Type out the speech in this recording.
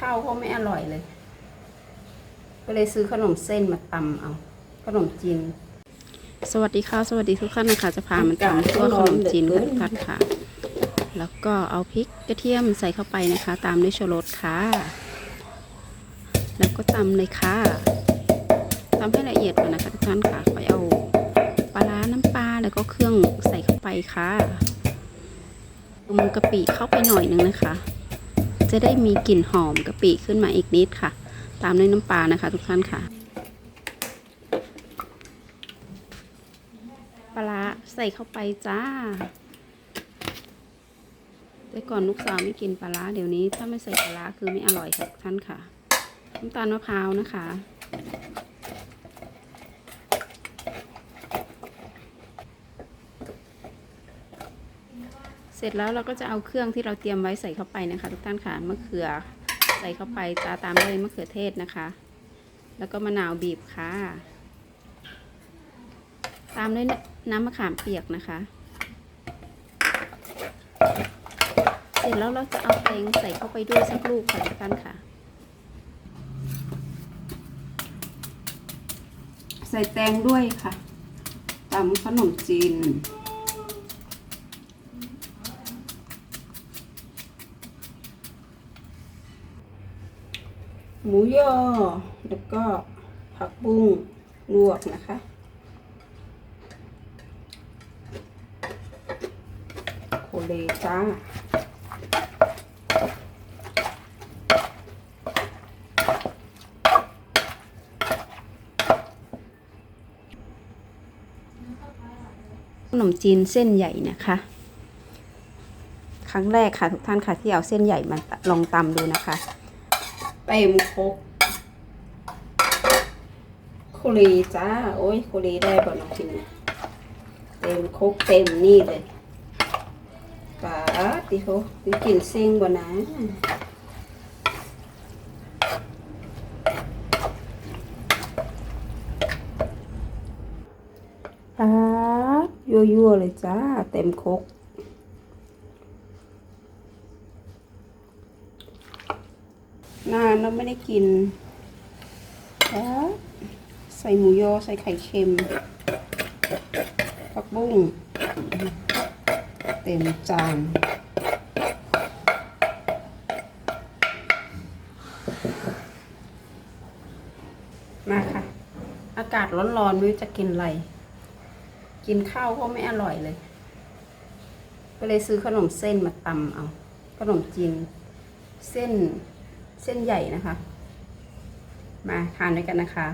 ข้าวก็ไม่อร่อยเลย ก็เลยซื้อขนมเส้นมาตำเอา ขนมจีนสวัสดีค่ะ สวัสดีทุกท่านนะคะ จะพามาตำตัวขนมจีนค่ะทุกท่านค่ะ แล้วก็เอาพริกกระเทียมใส่เข้าไปนะคะ ตามด้วยชูรสค่ะ แล้วก็ตำเลยค่ะตำให้ละเอียดก่อนนะคะทุกท่านค่ะไปเอาปลาร้าน้ำปลาแล้วก็เครื่องใส่เข้าไปค่ะปรุงกะปิเข้าไปหน่อยนึงนะคะ จะได้มีกลิ่นหอมกะปิขึ้นมาอีกนิดค่ะ ตามด้วยน้ำปลานะคะ ทุกท่านค่ะ ปลาร้าใส่เข้าไปจ้าแต่ก่อนลูกสาวไม่กินปลาร้าเดี๋ยวนี้ถ้าไม่ใส่ปลาร้าคือไม่อร่อยค่ะทุกท่านค่ะน้ำตาลมะพร้าวนะคะ เสร็จแล้วเราก็จะเอาเครื่องที่เราเตรียมไว้ใส่เข้าไปนะคะ ทุกท่านค่ะมะเขือใส่เข้าไปจ้าตามด้วยมะเขือเทศนะคะ แล้วก็มะนาวบีบค่ะ ตามด้วยน้ำมะขามเปียกนะคะ เสร็จแล้วเราจะเอาแตงใส่เข้าไปด้วยสักลูกค่ะทุกท่านค่ะ ใส่แตงด้วยค่ะตำขนมจีน หมูยอ แล้วก็ผักบุ้งลวกนะคะ โคเลจ้าขนมจีนเส้นใหญ่นะคะ ครั้งแรกค่ะทุกท่านค่ะที่เอาเส้นใหญ่มาลองตำดูนะคะ เต็มครกโคลีจ้า โอ้ยโคลีได้ป่น้องพิมเนี่ยเต็มครกเต็มนี่เลยปาติโหมีกลิ่นเซ็งบ่นะปายั่วๆเลยจ้า เต็มครก นานแล้วไม่ได้กินแล้วใส่หมูยอใส่ไข่เค็มผักบุ้ง เต็มจานมาค่ะ อากาศร้อนๆไม่รู้จะกินอะไร กินข้าวก็ไม่อร่อยเลย ก็เลยซื้อขนมเส้นมาตำเอา ขนมจีนเส้น เส้นใหญ่นะคะ มาทานด้วยกันนะคะ